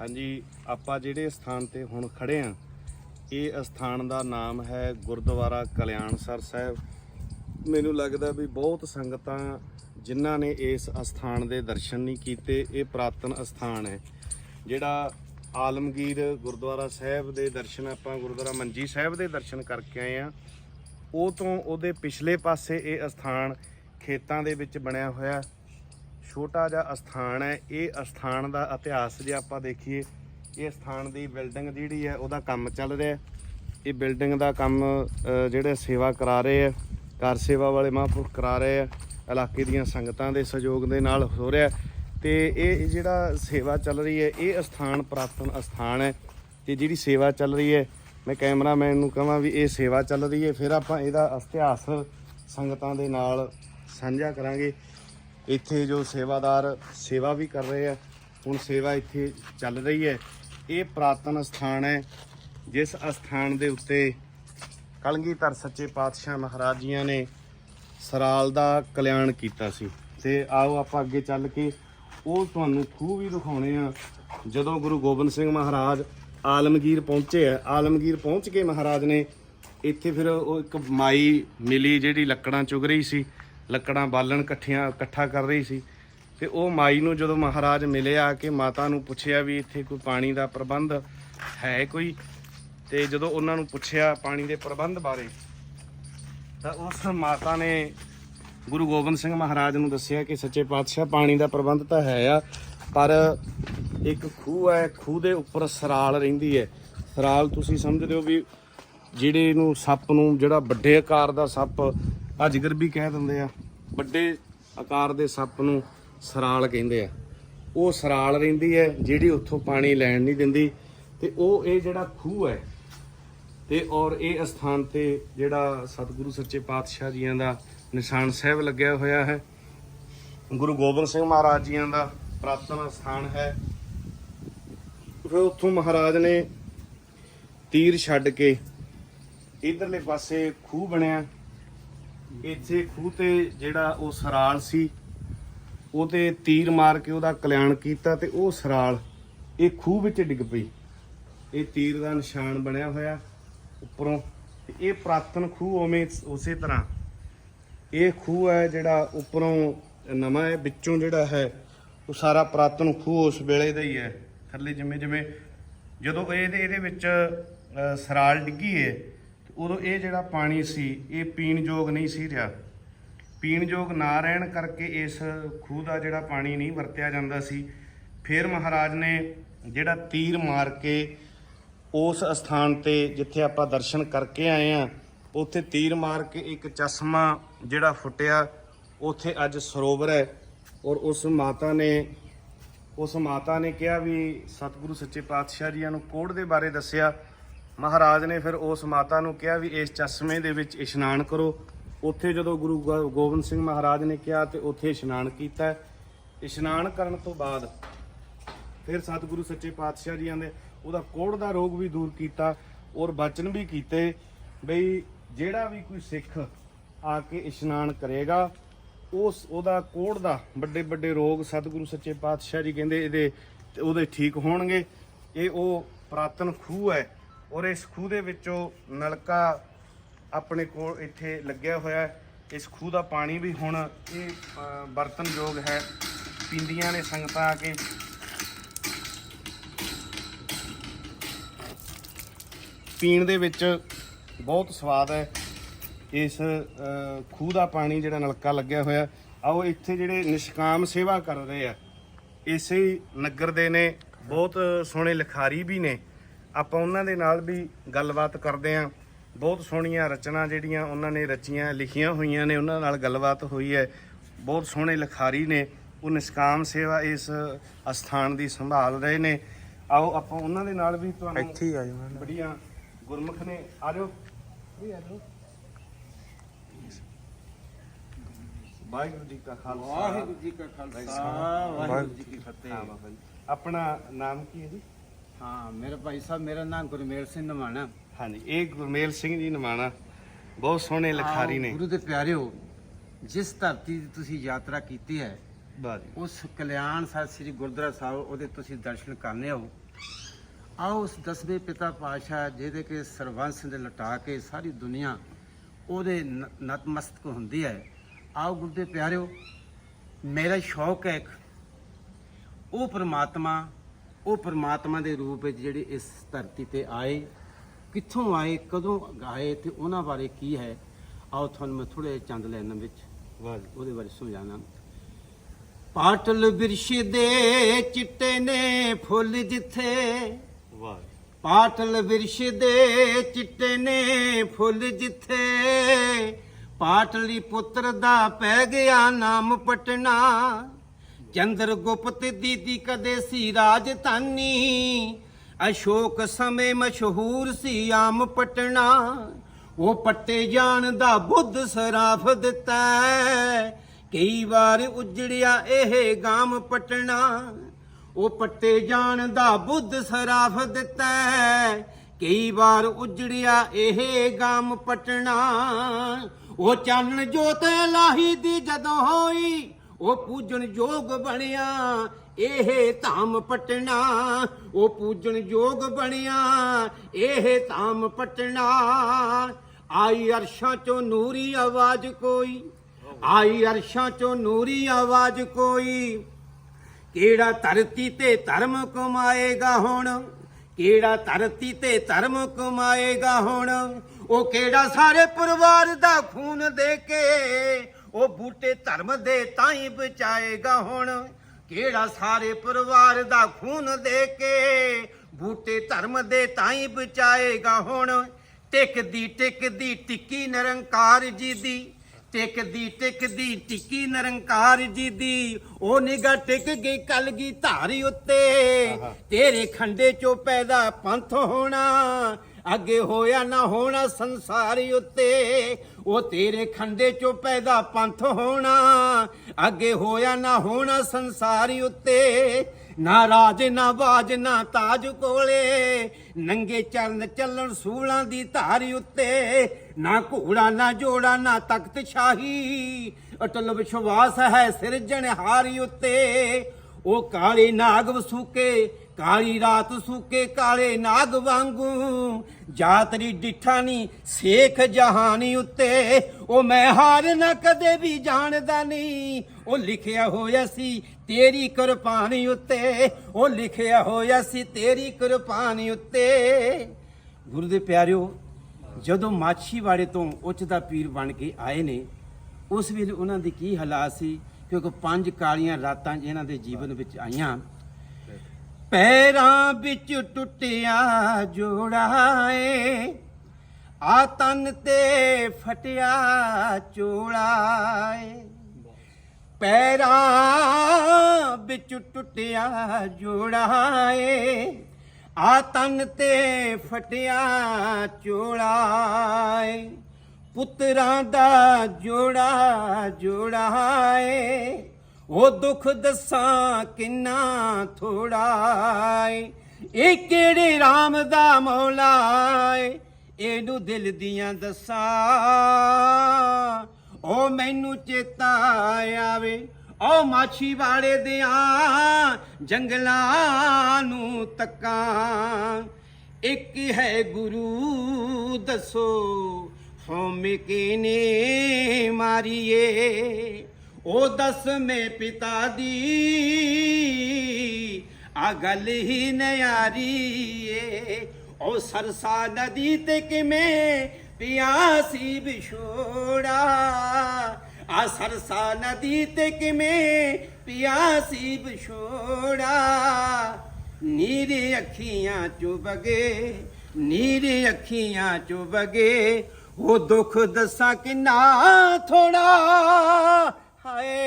ਹਾਂਜੀ, ਆਪਾਂ ਜਿਹੜੇ ਸਥਾਨ ਤੇ ਹੁਣ ਖੜੇ ਆ, ਇਹ ਸਥਾਨ ਦਾ ਨਾਮ ਹੈ ਗੁਰਦੁਆਰਾ ਕਲਿਆਣਸਰ ਸਾਹਿਬ। ਮੈਨੂੰ ਲੱਗਦਾ ਵੀ ਬਹੁਤ ਸੰਗਤਾਂ ਜਿਨ੍ਹਾਂ ਨੇ ਇਸ ਸਥਾਨ ਦੇ ਦਰਸ਼ਨ ਨਹੀਂ ਕੀਤੇ, ਇਹ ਪ੍ਰਾਤਨ ਸਥਾਨ ਹੈ। ਜਿਹੜਾ ਆਲਮਗੀਰ ਗੁਰਦੁਆਰਾ ਸਾਹਿਬ ਦੇ ਦਰਸ਼ਨ ਆਪਾਂ ਗੁਰਦੁਆਰਾ ਮੰਜੀ ਸਾਹਿਬ ਦੇ ਦਰਸ਼ਨ ਕਰਕੇ ਆਏ ਆ। ਉਹ ਤੋਂ ਉਹਦੇ ਪਿਛਲੇ ਪਾਸੇ ਇਹ ਸਥਾਨ ਖੇਤਾਂ ਦੇ ਵਿੱਚ ਬਣਿਆ ਹੋਇਆ। ਛੋਟਾ ਜਿਹਾ ਅਸਥਾਨ ਹੈ ਇਹ ਅਸਥਾਨ ਦਾ ਇਤਿਹਾਸ ਜੇ ਆਪਾਂ ਦੇਖੀਏ ਇਹ ਸਥਾਨ ਦੀ ਬਿਲਡਿੰਗ ਜਿਹੜੀ ਹੈ ਉਹਦਾ ਕੰਮ ਚੱਲ ਰਿਹਾ ਇਹ ਬਿਲਡਿੰਗ ਦਾ ਕੰਮ ਅ, ਜਿਹੜੇ ਸੇਵਾ ਕਰਾ ਰਹੇ ਆ ਕਾਰ ਸੇਵਾ ਵਾਲੇ ਮਹਾਂਪੁਰਖ ਕਰਾ ਰਹੇ ਆ ਇਲਾਕੇ ਦੀਆਂ ਸੰਗਤਾਂ ਦੇ ਸਹਿਯੋਗ ਦੇ ਨਾਲ ਹੋ ਰਿਹਾ ਹੈ। ਤੇ ਇਹ ਜਿਹੜਾ ਸੇਵਾ ਚੱਲ ਰਹੀ ਹੈ ਇਹ ਅਸਥਾਨ ਪ੍ਰਾਤਨ ਅਸਥਾਨ ਹੈ ਤੇ ਜਿਹੜੀ ਸੇਵਾ ਚੱਲ ਰਹੀ ਹੈ ਮੈਂ ਕੈਮਰਾਮੈਨ ਨੂੰ ਕਹਾਂ ਵੀ ਇਹ ਸੇਵਾ ਚੱਲ ਰਹੀ ਹੈ ਫਿਰ ਆਪਾਂ ਇਹਦਾ ਇਤਿਹਾਸ ਸੰਗਤਾਂ ਦੇ ਨਾਲ ਸਾਂਝਾ ਕਰਾਂਗੇ ਇੱਥੇ ਜੋ ਸੇਵਾਦਾਰ ਸੇਵਾ ਵੀ ਕਰ ਰਹੇ ਆ, ਹੁਣ ਸੇਵਾ ਇੱਥੇ ਚੱਲ ਰਹੀ ਹੈ। ਇਹ ਪ੍ਰਾਤਨ ਸਥਾਨ ਹੈ, ਜਿਸ ਅਸਥਾਨ ਦੇ ਉੱਤੇ ਕਲਗੀਧਰ ਸੱਚੇ ਪਾਤਸ਼ਾਹ ਮਹਾਰਾਜ ਜੀਆਂ ਨੇ ਸਰਾਲ ਦਾ ਕਲਿਆਣ ਕੀਤਾ ਸੀ। ਤੇ ਆਓ ਆਪਾਂ ਅੱਗੇ ਚੱਲ ਕੇ ਉਹ ਤੁਹਾਨੂੰ ਖੂਹ ਵੀ ਦਿਖਾਉਣੇ ਆ। ਜਦੋਂ ਗੁਰੂ ਗੋਬਿੰਦ ਸਿੰਘ ਮਹਾਰਾਜ ਆਲਮਗੀਰ ਪਹੁੰਚੇ ਆ, ਆਲਮਗੀਰ ਪਹੁੰਚ ਕੇ ਮਹਾਰਾਜ ਨੇ ਇੱਥੇ ਫਿਰ ਉਹ ਇੱਕ ਮਾਈ ਮਿਲੀ ਜਿਹੜੀ ਲੱਕੜਾਂ ਚੁਗ ਰਹੀ ਸੀ। ਲੱਕੜਾਂ ਬਾਲਣ ਇਕੱਠੀਆਂ ਇਕੱਠਾ ਕਰ ਰਹੀ ਸੀ ਤੇ ਉਹ ਮਾਈ ਨੂੰ ਜਦੋਂ ਮਹਾਰਾਜ ਮਿਲਿਆ ਕਿ ਮਾਤਾ ਨੂੰ ਪੁੱਛਿਆ ਵੀ ਇੱਥੇ ਕੋਈ ਪਾਣੀ ਦਾ ਪ੍ਰਬੰਧ ਹੈ ਕੋਈ? ਤੇ ਜਦੋਂ ਉਹਨਾਂ ਨੂੰ ਪੁੱਛਿਆ ਪਾਣੀ ਦੇ ਪ੍ਰਬੰਧ ਬਾਰੇ, ਤਾਂ ਉਸ ਮਾਤਾ ਨੇ ਗੁਰੂ ਗੋਬਿੰਦ ਸਿੰਘ ਮਹਾਰਾਜ ਨੂੰ ਦੱਸਿਆ ਕਿ ਸੱਚੇ ਪਾਤਸ਼ਾਹ, ਪਾਣੀ ਦਾ ਪ੍ਰਬੰਧ ਤਾਂ ਹੈ ਆ, ਪਰ ਇੱਕ ਖੂਹ ਹੈ, ਖੂਹ ਦੇ ਉੱਪਰ ਸਰਾਲ ਰਹਿੰਦੀ ਹੈ। ਸਰਾਲ ਤੁਸੀਂ ਸਮਝਦੇ ਹੋ ਵੀ ਜਿਹੜੇ ਨੂੰ ਸੱਪ ਨੂੰ, ਜਿਹੜਾ ਵੱਡੇ ਆਕਾਰ ਦਾ ਸੱਪ ਅਜਗਰ ਵੀ ਕਹਿ ਦਿੰਦੇ ਆ। ਵੱਡੇ ਆਕਾਰ ਦੇ ਸੱਪ ਨੂੰ ਸਰਾਲ ਕਹਿੰਦੇ ਆ। ਉਹ ਸਰਾਲ ਰਹਿੰਦੀ ਹੈ, ਜਿਹੜੀ ਉੱਥੋਂ ਪਾਣੀ ਲੈਣ ਨਹੀਂ ਦਿੰਦੀ। ਤੇ ਉਹ ਇਹ ਜਿਹੜਾ ਖੂਹ ਹੈ, ਤੇ ਔਰ ਇਹ ਅਸਥਾਨ ਤੇ ਜਿਹੜਾ ਸਤਿਗੁਰੂ ਸੱਚੇ ਪਾਤਸ਼ਾਹ ਜੀਆਂ ਦਾ ਨਿਸ਼ਾਨ ਸਾਹਿਬ ਲੱਗਿਆ ਹੋਇਆ ਹੈ। ਗੁਰੂ ਗੋਬਿੰਦ ਸਿੰਘ ਮਹਾਰਾਜ ਜੀਆਂ ਦਾ ਪ੍ਰਾਤਨ ਸਥਾਨ ਹੈ। ਫਿਰ ਉੱਥੋਂ ਮਹਾਰਾਜ ਨੇ ਤੀਰ ਛੱਡ ਕੇ ਇਧਰਲੇ ਪਾਸੇ ਖੂਹ ਬਣਿਆ। ਇੱਥੇ ਖੂਹ ਤੇ ਜਿਹੜਾ ਉਹ ਸਰਾਲ ਸੀ ਉਹ ਤੀਰ ਮਾਰ ਕੇ ਉਹਦਾ ਕਲਿਆਣ ਕੀਤਾ ਤੇ ਉਹ ਸਰਾਲ ਇਹ ਖੂਹ ਵਿੱਚ ਡਿੱਗ ਪਈ। ਇਹ ਤੀਰ ਦਾ ਨਿਸ਼ਾਨ ਬਣਿਆ ਹੋਇਆ ਉੱਪਰੋਂ ਤੇ ਇਹ ਪ੍ਰਾਤਨ ਖੂਹ ਉਵੇਂ ਉਸੇ ਤਰ੍ਹਾਂ। ਇਹ ਖੂਹ ਹੈ ਜਿਹੜਾ ਉੱਪਰੋਂ ਨਵਾਂ ਹੈ ਵਿੱਚੋਂ ਜਿਹੜਾ ਹੈ ਉਹ ਸਾਰਾ ਪ੍ਰਾਤਨ ਖੂਹ ਉਸ ਵੇਲੇ ਦਾ ਹੀ ਹੈ। ਥੱਲੇ ਜਿਵੇਂ ਜਿਵੇਂ ਜਦੋਂ ਇਹਦੇ ਇਹਦੇ ਵਿੱਚ ਅ, ਸਰਾਲ ਡਿੱਗੀ ਹੈ ਉਦੋਂ ਇਹ ਜਿਹੜਾ ਪਾਣੀ ਸੀ, ਇਹ ਪੀਣ ਯੋਗ ਨਹੀਂ ਸੀ ਰਿਹਾ। ਪੀਣ ਯੋਗ ਨਾ ਰਹਿਣ ਕਰਕੇ ਇਸ ਖੂਹ ਦਾ ਜਿਹੜਾ ਪਾਣੀ ਨਹੀਂ ਵਰਤਿਆ ਜਾਂਦਾ ਸੀ। ਫਿਰ ਮਹਾਰਾਜ ਨੇ ਜਿਹੜਾ ਤੀਰ ਮਾਰ ਕੇ ਉਸ ਸਥਾਨ ਤੇ ਜਿੱਥੇ ਆਪਾਂ ਦਰਸ਼ਨ ਕਰਕੇ ਆਏ ਆ ਉੱਥੇ ਤੀਰ ਮਾਰ ਕੇ ਇੱਕ ਚਸ਼ਮਾ ਜਿਹੜਾ ਫੁੱਟਿਆ, ਉੱਥੇ ਅੱਜ ਸਰੋਵਰ ਹੈ ਔਰ ਉਸ ਮਾਤਾ ਨੇ, ਉਸ ਮਾਤਾ ਨੇ ਕਿਹਾ ਵੀ ਸਤਿਗੁਰੂ ਸੱਚੇ ਪਾਤਸ਼ਾਹ ਜੀਆਂ ਨੂੰ ਕੋੜ ਦੇ ਬਾਰੇ ਦੱਸਿਆ। ਮਹਾਰਾਜ ਨੇ ਫਿਰ ਉਸ ਮਾਤਾ ਨੂੰ ਕਿਹਾ ਵੀ ਇਸ ਚਸ਼ਮੇ ਦੇ ਵਿੱਚ ਇਸ਼ਨਾਨ ਕਰੋ। ਉੱਥੇ ਜਦੋਂ ਗੁਰੂ ਗੋ- ਗੋਬਿੰਦ ਸਿੰਘ ਮਹਾਰਾਜ ਨੇ ਕਿਹਾ ਤੇ ਉੱਥੇ ਇਸ਼ਨਾਨ ਕੀਤਾ। ਇਸ਼ਨਾਨ ਕਰਨ ਤੋਂ ਬਾਅਦ ਫਿਰ ਸਤਿਗੁਰੂ ਸੱਚੇ ਪਾਤਸ਼ਾਹ ਜੀਆਂ ਨੇ ਉਹਦਾ ਕੋੜ ਦਾ ਰੋਗ ਵੀ ਦੂਰ ਕੀਤਾ ਔਰ ਬਚਨ ਵੀ ਕੀਤੇ ਬਈ ਜਿਹੜਾ ਵੀ ਕੋਈ ਸਿੱਖ ਆ ਕੇ ਇਸ਼ਨਾਨ ਕਰੇਗਾ, ਉਸ, ਉਹਦਾ ਕੋੜ ਦਾ ਵੱਡੇ ਵੱਡੇ ਰੋਗ ਸਤਿਗੁਰੂ ਸੱਚੇ ਪਾਤਸ਼ਾਹ ਜੀ ਕਹਿੰਦੇ ਇਹਦੇ ਤੇ ਉਹਦੇ ਠੀਕ ਹੋਣਗੇ। ਇਹ ਉਹ ਪ੍ਰਾਤਨ ਖੂਹ ਹੈ। ਔਰ ਇਸ ਖੂਹ ਦੇ ਵਿੱਚੋਂ ਨਲਕਾ ਆਪਣੇ ਕੋਲ ਇੱਥੇ ਲੱਗਿਆ ਹੋਇਆ ਹੈ। ਇਸ ਖੂਹ ਦਾ ਪਾਣੀ ਵੀ ਹੁਣ ਇਹ ਬਰਤਨਯੋਗ ਹੈ। ਪੀਂਦੀਆਂ ਨੇ ਸੰਗਤਾਂ ਆ ਕੇ ਪੀਣ ਦੇ ਵਿੱਚ ਬਹੁਤ ਸਵਾਦ ਹੈ। ਇਸ ਖੂਹ ਦਾ ਪਾਣੀ ਜਿਹੜਾ ਨਲਕਾ ਲੱਗਿਆ ਹੋਇਆ, ਆਓ ਇੱਥੇ ਜਿਹੜੇ ਨਿਸ਼ਕਾਮ ਸੇਵਾ ਕਰ ਰਹੇ ਆ। ਇਸੇ ਨਗਰ ਦੇ ਨੇ, ਬਹੁਤ ਸੋਹਣੇ ਲਿਖਾਰੀ ਵੀ ਨੇ। ਆਪਾਂ ਉਹਨਾਂ ਦੇ ਨਾਲ ਵੀ ਗੱਲਬਾਤ ਕਰਦੇ ਆਂ। ਬਹੁਤ ਸੋਹਣੀਆਂ ਰਚਨਾ ਜਿਹੜੀਆਂ ਉਹਨਾਂ ਨੇ ਰਚੀਆਂ ਲਿਖੀਆਂ ਹੋਈਆਂ ਨੇ ਉਹਨਾਂ ਨਾਲ ਗੱਲਬਾਤ ਹੋਈ ਹੈ। ਬਹੁਤ ਸੋਹਣੇ ਲਿਖਾਰੀ ਨੇ ਉਹ ਨਿਸ਼ਕਾਮ ਸੇਵਾ ਇਸ ਅਸਥਾਨ ਦੀ ਸੰਭਾਲ ਰਹੇ ਨੇ। ਆਓ ਆਪਾਂ ਉਹਨਾਂ ਦੇ ਨਾਲ ਵੀ ਤੁਹਾਨੂੰ ਇੱਥੇ ਹੀ ਆ ਜਾਣਾ ਬੜੀਆਂ ਗੁਰਮੁਖ ਨੇ। ਆ ਜਾਓ। ਵੀ ਆ ਜਾਓ। ਵਾਹਿਗੁਰੂ ਜੀ ਕਾ ਖਾਲਸਾ। ਵਾਹਿਗੁਰੂ ਜੀ ਕਾ ਖਾਲਸਾ ਵਾਹਿਗੁਰੂ ਜੀ ਕੀ ਫਤਿਹ। ਆਪਣਾ ਨਾਮ ਕੀ ਹੈ ਜੀ? ਹਾਂ ਮੇਰੇ ਭਾਈ ਸਾਹਿਬ ਮੇਰਾ ਨਾਮ ਗੁਰਮੇਲ ਸਿੰਘ ਨਵਾਣਾ। ਹਾਂਜੀ ਇਹ ਗੁਰਮੇਲ ਸਿੰਘ ਜੀ ਨਮਾਣਾ ਬਹੁਤ ਸੋਹਣੇ ਲਿਖਾਰੀ ਨੇ। ਗੁਰੂ ਦੇ ਪਿਆਰਿਓ ਜਿਸ ਧਰਤੀ ਦੀ ਤੁਸੀਂ ਯਾਤਰਾ ਕੀਤੀ ਹੈ ਉਸ ਕਲਿਆਣ ਸਾਹਿਬ ਸ੍ਰੀ ਗੁਰਦੁਆਰਾ ਸਾਹਿਬ ਉਹਦੇ ਤੁਸੀਂ ਦਰਸ਼ਨ ਕਰਨੇ ਹੋ। ਆਓ ਉਸ ਦਸਵੇਂ ਪਿਤਾ ਪਾਤਸ਼ਾਹ ਜਿਹਦੇ ਕੇ ਸਰਵੰਸ ਦੇ ਲਟਾ ਕੇ ਸਾਰੀ ਦੁਨੀਆ ਉਹਦੇ ਨਤਮਸਤਕ ਹੁੰਦੀ ਹੈ। ਆਓ ਗੁਰਦੇ ਪਿਆਰਿਓ ਮੇਰਾ ਸ਼ੌਕ ਹੈ ਇੱਕ ਉਹ ਪ੍ਰਮਾਤਮਾ ਉਹ ਪ੍ਰਮਾਤਮਾ ਦੇ ਰੂਪ ਵਿੱਚ ਜਿਹੜੇ ਇਸ ਧਰਤੀ ਤੇ ਆਏ ਕਿੱਥੋਂ ਆਏ ਕਦੋਂ ਆਏ ਤੇ ਉਹਨਾਂ ਬਾਰੇ ਕੀ ਹੈ ਆਓ ਤੁਹਾਨੂੰ ਮੈਂ ਥੋੜੇ ਚੰਦ ਲੈਣ ਵਿੱਚ ਉਹਦੇ ਬਾਰੇ ਸਮਝਾਣਾ ਪਾਟਲ ਬਿਰਸ਼ ਦੇ ਚਿੱਟੇ ਨੇ ਫੁੱਲ ਜਿੱਥੇ। ਵਾਹ ਪਾਟਲ ਬਿਰਸ਼ ਦੇ ਚਿੱਟੇ ਨੇ ਫੁੱਲ ਜਿੱਥੇ। ਪਾਟਲੀ ਪੁੱਤਰ ਦਾ ਪੈ ਗਿਆ ਨਾਮ ਪਟਨਾ। ਚੰਦਰ ਗੁਪਤ ਦੀਦੀ ਕਦੇ ਸੀ ਰਾਜਧਾਨੀ, ਅਸ਼ੋਕ ਸਮੇਂ ਮਸ਼ਹੂਰ ਸੀ ਆਮ ਪਟਨਾ। ਉਹ ਪੱਟੇ ਜਾਣ ਦਾ ਬੁੱਧ ਸਰਾਫ ਦਿੱਤਾ ਕਈ ਵਾਰ ਉਜੜਿਆ ਇਹ ਗਾਮ ਪਟਨਾ। ਉਹ ਪੱਟੇ ਜਾਣ ਦਾ ਬੁੱਧ ਸਰਾਫ ਦਿੱਤਾ ਕਈ ਵਾਰ ਉਜੜਿਆ ਇਹ ਗਾਮ ਪਟਣਾ ਉਹ ਚਾਨਣ ਜੋਤ ਲਾਹੀ ਦੀ ਜਦੋਂ ਹੋਈ ਉਹ ਪੂਜਣ ਯੋਗ ਬਣਿਆ, ਇਹ ਧਾਮ ਪਟਣਾ। ਉਹ ਪੂਜਣ ਯੋਗ ਬਣਿਆ, ਇਹ ਧਾਮ ਪਟਣਾ। ਆਈ ਅਰਸ਼ਾਂ ਚੋਂ ਨੂਰੀ ਆਵਾਜ਼ ਕੋਈ, ਆਈ ਅਰਸ਼ਾਂ ਚੋਂ ਨੂਰੀ ਆਵਾਜ਼ ਕੋਈ। ਕਿਹੜਾ ਧਰਤੀ ਤੇ ਧਰਮ ਕਮਾਏਗਾ ਹੁਣ? ਕਿਹੜਾ ਧਰਤੀ ਤੇ ਧਰਮ ਕਮਾਏਗਾ ਹੁਣ? ਉਹ ਕਿਹੜਾ ਸਾਰੇ ਪਰਿਵਾਰ ਦਾ ਖੂਨ ਦੇ ਕੇ ਉਹ ਬੂਟੇ ਧਰਮ ਦੇ ਤਾਂ ਹੀ ਬਚਾਏਗਾ ਹੁਣ। ਕਿਹੜਾ ਸਾਰੇ ਪਰਿਵਾਰ ਦਾ ਖੂਨ ਦੇ ਕੇ ਬੂਟੇ ਧਰਮ ਦੇ ਤਾਂ ਹੀ ਬਚਾਏਗਾ ਹੁਣ। ਟਿਕਦੀ ਟਿਕਦੀ ਟਿੱਕੀ ਨਿਰੰਕਾਰ ਜੀ ਦੀ ਟਿਕਦੀ ਟਿਕਦੀ ਟਿੱਕੀ ਨਿਰੰਕਾਰ ਜੀ ਦੀ। ਉਹ ਨਿਗਾ ਟਿਕ ਗਈ ਕਲਗੀ ਧਾਰੀ ਉੱਤੇ। ਤੇਰੇ ਖੰਡੇ ਚੋਂ ਪੈਦਾ ਪੰਥ ਹੋਣਾ। ਅੱਗੇ ਹੋਇਆ ਨਾ ਹੋਣਾ ਸੰਸਾਰੀ ਉੱਤੇ। ਉਹ ਤੇਰੇ ਖੰਡੇ ਚੋਂ ਪੈਦਾ ਪੰਥ ਹੋਣਾ। ਅੱਗੇ ਹੋਇਆ ਨਾ ਹੋਣਾ ਸੰਸਾਰੀ ਉੱਤੇ। ਨਾ ਰਾਜ, ਨਾ ਬਾਜ, ਨਾ ਤਾਜ ਕੋਲੇ। ਨੰਗੇ ਚਰਨ ਚੱਲਣ ਸੂਲਾਂ ਦੀ ਧਾਰੀ ਉੱਤੇ। ਨਾ ਘੋੜਾ, ਨਾ ਜੋੜਾ, ਨਾ ਤਖਤ ਸ਼ਾਹੀ। ਅਟਲ ਵਿਸ਼ਵਾਸ ਹੈ ਸਿਰਜਣਹਾਰੀ ਉੱਤੇ। ਉਹ ਕਾਲੇ ਨਾਗ ਵਸੂਕੇ ਕਾਲੀ ਰਾਤ ਸੂਕੇ ਕਾਲੇ ਨਾਗ ਵਾਂਗੂ ਜਾਤਰੀ ਡਿਠਾ ਨੀ, ਸੇਖ ਜਹਾਨੀ ਉੱਤੇ। ਉਹ ਮੈਂ ਹਾਰ ਨਾ ਕਦੇ ਵੀ ਜਾਣਦਾ ਨਹੀਂ ਉਹ ਲਿਖਿਆ ਹੋਇਆ ਸੀ ਤੇਰੀ ਕੁਰਬਾਨੀ ਉੱਤੇ। ਉਹ ਲਿਖਿਆ ਹੋਇਆ ਸੀ ਤੇਰੀ ਕੁਰਬਾਨੀ ਉੱਤੇ। ਗੁਰੂ ਦੇ ਪਿਆਰਿਓ, ਜਦੋਂ ਮਾਛੀਵਾੜੇ ਤੋਂ ਉੱਚ ਦਾ ਪੀਰ ਬਣ ਕੇ ਆਏ ਨੇ, ਉਸ ਵੇਲੇ ਉਹਨਾਂ ਦੀ ਕੀ ਹਾਲਾਤ ਸੀ? ਕਿਉਂਕਿ ਪੰਜ ਕਾਲੀਆਂ ਰਾਤਾਂ ਇਹਨਾਂ ਦੇ ਜੀਵਨ ਵਿੱਚ ਆਈਆਂ। ਪੈਰਾਂ ਵਿੱਚ ਟੁੱਟਿਆ ਜੋੜਾ ਏ, ਆ ਤਨ ਤੇ ਫਟਿਆ ਚੋਲਾ ਏ। ਪੈਰਾਂ ਵਿੱਚ ਟੁੱਟਿਆ ਜੋੜਾ ਏ, ਆ ਤਨ ਤੇ ਫਟਿਆ ਚੋਲਾ ਏ। ਪੁੱਤਰਾਂ ਦਾ ਜੋੜਾ ਜੋੜਾ ਏ ਉਹ ਦੁੱਖ ਦੱਸਾਂ ਕਿੰਨਾ ਥੋੜਾ ਏ। ਇਹ ਕਿਹੜੇ RAM ਦਾ ਮੌਲਾ ਏ, ਇਹਨੂੰ ਦਿਲ ਦੀਆਂ ਦੱਸਾਂ। ਉਹ ਮੈਨੂੰ ਚੇਤਾ ਆਵੇ, ਉਹ ਮਾਛੀ ਵਾਲੇ ਦਿਆਂ ਜੰਗਲਾਂ ਨੂੰ ਤੱਕਾਂ। ਇੱਕ ਹੈ ਗੁਰੂ, ਦੱਸੋ, ਹਉਮੈ ਕਿਨੇ ਮਾਰੀਏ? ਉਹ ਦਸਵੇਂ ਪਿਤਾ ਦੀ, ਆ ਗੱਲ ਹੀ ਨਿਆਰੀ ਏ ਉਹ ਸਰਸਾ ਨਦੀ ਤੇ ਕਿਵੇਂ ਪਿਆਸੀ ਵਿਛੋੜਾ? ਆ ਸਰਸਾ ਨਦੀ ਤੇ ਕਿਵੇਂ ਪਿਆਸੀ ਵਿਛੋੜਾ? ਨੀਰੇ ਅੱਖੀਆਂ ਚੋਂ ਬਗੇ ਨੀਰੇ ਅੱਖੀਆਂ ਚੋਂ ਬਗੇ ਉਹ ਦੁੱਖ ਦੱਸਾਂ ਕਿੰਨਾ ਥੋੜਾ? ਹਾਏ।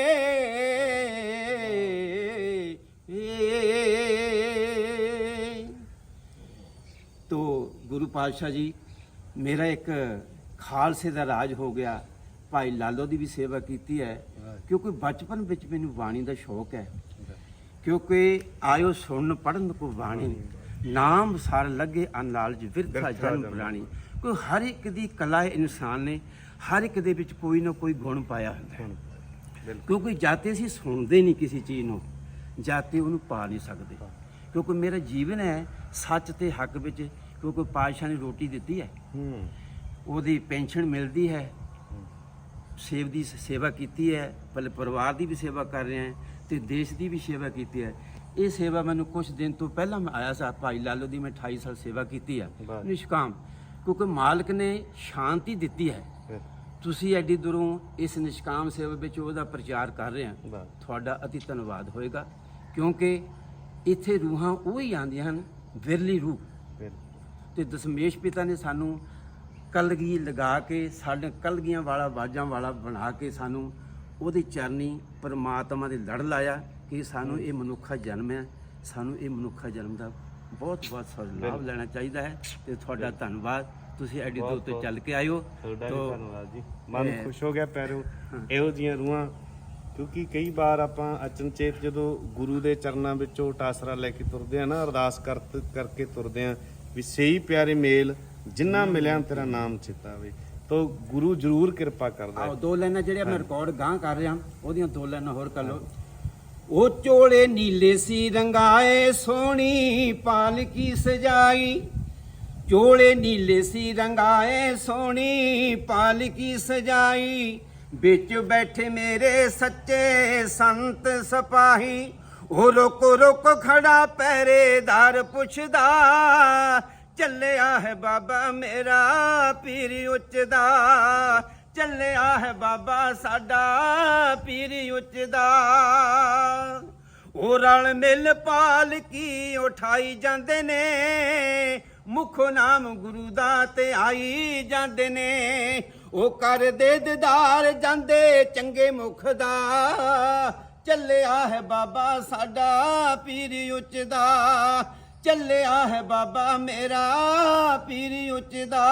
ਤੋ ਗੁਰੂ ਪਾਤਸ਼ਾਹ ਜੀ ਮੇਰਾ ਇੱਕ ਖਾਲਸੇ ਦਾ ਰਾਜ ਹੋ ਗਿਆ। ਭਾਈ ਲਾਲੋ ਦੀ ਵੀ ਸੇਵਾ ਕੀਤੀ ਹੈ। ਕਿਉਂਕਿ ਬਚਪਨ ਵਿੱਚ ਮੈਨੂੰ ਬਾਣੀ ਦਾ ਸ਼ੌਕ ਹੈ। ਕਿਉਂਕਿ ਆਇਓ ਸੁਣਨ ਪੜਨ ਕੋ ਬਾਣੀ। ਨਾਮ ਸਾਰ ਲੱਗੇ ਅਨਲਾਲਜ ਵਿਰਥਾ ਜਨਮ। ਪੁਰਾਣੀ ਕੋਈ ਹਰ ਇੱਕ ਦੀ ਕਲਾ ਇਨਸਾਨ ਨੇ। ਹਰ ਇੱਕ ਦੇ ਵਿੱਚ ਕੋਈ ਨਾ ਕੋਈ ਗੁਣ ਪਾਇਆ ਹੁੰਦਾ ਹੈ। ਕਿਉਂਕਿ ਜਾਤੇ ਅਸੀਂ ਸੁਣਦੇ ਨਹੀਂ ਕਿਸੇ ਚੀਜ਼ ਨੂੰ। ਜਾਤੇ ਉਹਨੂੰ ਪਾ ਨਹੀਂ ਸਕਦੇ। ਕਿਉਂਕਿ ਮੇਰਾ ਜੀਵਨ ਹੈ ਸੱਚ ਤੇ ਹੱਕ ਵਿੱਚ ਕਿਉਂਕਿ ਪਾਤਸ਼ਾਹ ਨੇ ਰੋਟੀ ਦਿੱਤੀ ਹੈ। ਹੂੰ। ਉਹਦੀ ਪੈਨਸ਼ਨ ਮਿਲਦੀ ਹੈ। ਸੇਵ ਦੀ ਸੇਵਾ ਕੀਤੀ ਹੈ। ਪਹਿਲੇ ਪਰਿਵਾਰ ਦੀ ਵੀ ਸੇਵਾ ਕਰ ਰਹੇ ਹਾਂ ਤੇ ਦੇਸ਼ ਦੀ ਵੀ ਸੇਵਾ ਕੀਤੀ ਹੈ। ਇਹ ਸੇਵਾ ਮੈਨੂੰ ਕੁਝ ਦਿਨ ਤੋਂ ਪਹਿਲਾਂ ਮੈਂ ਆਇਆ ਸੀ ਭਾਈ ਲਾਲੋ ਦੀ ਮੈਂ 28 ਸਾਲ ਸੇਵਾ ਕੀਤੀ ਹੈ। ਨਿਸ਼ਕਾਮ। ਕਿਉਂਕਿ ਮਾਲਕ ਨੇ ਸ਼ਾਂਤੀ ਦਿੱਤੀ ਹੈ। ਤੁਸੀਂ ਐਡੀ ਦੂਰੋਂ ਇਸ ਨਿਸ਼ਕਾਮ ਸੇਵਾ ਵਿੱਚ ਉਹਦਾ ਪ੍ਰਚਾਰ ਕਰ ਰਹੇ ਆ ਤੁਹਾਡਾ ਅਤੀ ਧੰਨਵਾਦ ਹੋਏਗਾ ਕਿਉਂਕਿ ਇੱਥੇ ਰੂਹਾਂ ਉਹ ਹੀ ਆਉਂਦੀਆਂ ਹਨ ਵਿਰਲੀ ਰੂਹ। ਤੇ ਦਸ਼ਮੇਸ਼ ਪਿਤਾ ਨੇ ਸਾਨੂੰ ਕਲਗੀ ਲਗਾ ਕੇ ਸਾਡੇ ਕਲਗੀਆਂ ਵਾਲਾ ਬਾਜਾਂ ਵਾਲਾ ਬਣਾ ਕੇ ਸਾਨੂੰ ਉਹਦੇ ਚਰਨੀ ਪਰਮਾਤਮਾ ਦੇ ਲੜ ਲਾਇਆ ਕਿ ਸਾਨੂੰ ਇਹ ਮਨੁੱਖਾ ਜਨਮ ਹੈ ਸਾਨੂੰ ਇਹ ਮਨੁੱਖਾ ਜਨਮ ਦਾ ਬਹੁਤ ਬਹੁਤ ਸਾਰਾ ਲਾਭ ਲੈਣਾ ਚਾਹੀਦਾ ਹੈ ਤੇ ਤੁਹਾਡਾ ਧੰਨਵਾਦ। ਤੁਸੀਂ ਐਡੀ ਦੂਰ ਤੋਂ ਚੱਲ ਕੇ ਆਇਓ। ਤੁਹਾਡਾ ਵੀ ਤੋ ਧੰਨਵਾਦ ਜੀ। ਮਨ ਖੁਸ਼ ਹੋ ਗਿਆ ਪੈਰੋਂ। ਇਹੋ ਜੀਆਂ ਰੂਹਾਂ ਕਿਉਂਕਿ ਕਈ ਵਾਰ ਆਪਾਂ ਅਚਨਚੇਤ ਜਦੋਂ ਗੁਰੂ ਦੇ ਚਰਨਾਂ ਵਿੱਚੋਂ ਟਾਸਰਾ ਲੈ ਕੇ ਤੁਰਦੇ ਆ ਨਾ ਅਰਦਾਸ ਕਰ ਕਰਕੇ ਤੁਰਦੇ ਆ ਵੀ ਸਹੀ ਪਿਆਰੇ ਮੇਲ ਜਿੰਨਾ ਮਿਲਿਆ ਤੇਰਾ ਨਾਮ ਚਿਤਾਵੇ ਤੋ ਗੁਰੂ ਜ਼ਰੂਰ ਕਿਰਪਾ ਕਰਦਾ ਹੈ। ਦੋ ਲਾਈਨਾਂ ਜਿਹੜੇ ਮੈਂ ਰਿਕਾਰਡ ਗਾਂ ਕਰ ਰਿਹਾ ਉਹਦੀਆਂ ਦੋ ਲਾਈਨਾਂ ਹੋਰ ਕਰ ਲਓ। ਉਹ ਚੋਲੇ ਨੀਲੇ ਸੀ ਰੰਗਾਏ ਸੋਹਣੀ ਪਾਲਕੀ ਸਜਾਈ। ਚੋਲੇ ਨੀਲੇ ਸੀ ਰੰਗਾਏ ਸੋਹਣੀ, ਪਾਲਕੀ ਸਜਾਈ। ਵਿੱਚ ਬੈਠੇ ਮੇਰੇ ਸੱਚੇ ਸੰਤ ਸਪਾਹੀ। ਉਹ ਰੁਕ ਰੁਕ ਖੜਾ ਪਹਿਰੇਦਾਰ ਪੁੱਛਦਾ, ਚੱਲਿਆ ਹੈ ਬਾਬਾ ਮੇਰਾ ਪੀਰ ਉੱਚਦਾ। ਚੱਲਿਆ ਹੈ ਬਾਬਾ ਸਾਡਾ ਪੀਰ ਉੱਚਦਾ। ਉਹ ਰਲ ਮਿਲ ਪਾਲਕੀ ਉਠਾਈ ਜਾਂਦੇ ਨੇ। ਮੁਖੋ ਨਾਮ ਗੁਰੂ ਦਾ ਤੇ ਆਈ ਜਾਂਦੇ ਨੇ। ਉਹ ਕਰਦੇ ਦਿਦਾਰ ਜਾਂਦੇ, ਚੰਗੇ ਮੁਖ ਦਾ। ਚੱਲਿਆ ਹੈ ਬਾਬਾ ਸਾਡਾ ਪੀਰ ਉੱਚਦਾ। ਚੱਲਿਆ ਹੈ ਬਾਬਾ ਮੇਰਾ ਪੀਰ ਉੱਚਦਾ।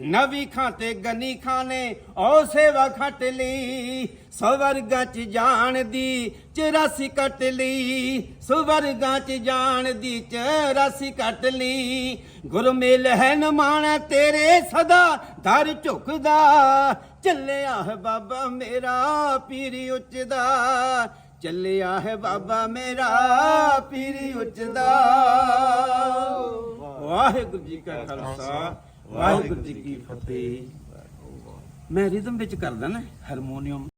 ਨਵੀ ਖਾਂ ਤੇ ਗਨੀ ਖਾਂ ਨੇ ਔ ਸੇਵਾ ਖੱਟ ਲਈ। ਸਵਰਗਾਂ ਚ ਜਾਣ ਦੀ 84 ਕੱਟ ਲਈ। ਸਵਰਗਾਂ ਚ ਜਾਣ ਦੀ 84 ਕੱਟ ਲਈ। ਗੁਰ ਮਿਲ ਹੈ ਨਮਾਣਾ ਤੇਰੇ ਸਦਾ ਦਰ ਝੁਕਦਾ। ਚੱਲਿਆ ਹੈ ਬਾਬਾ ਮੇਰਾ ਪੀਰ ਉੱਚਦਾ। ਚੱਲਿਆ ਹੈ ਬਾਬਾ ਮੇਰਾ ਪੀਰ ਉੱਚਦਾ। ਵਾਹਿਗੁਰੂ ਜੀ ਕਾ ਖਾਲਸਾ। ਵਾਹਿਗੁਰੂ ਜੀ ਕੀ ਫਤਿਹ। ਮੈਂ ਰਿਦਮ ਵਿੱਚ ਕਰਦਾ ਨਾ ਹਾਰਮੋਨੀਅਮ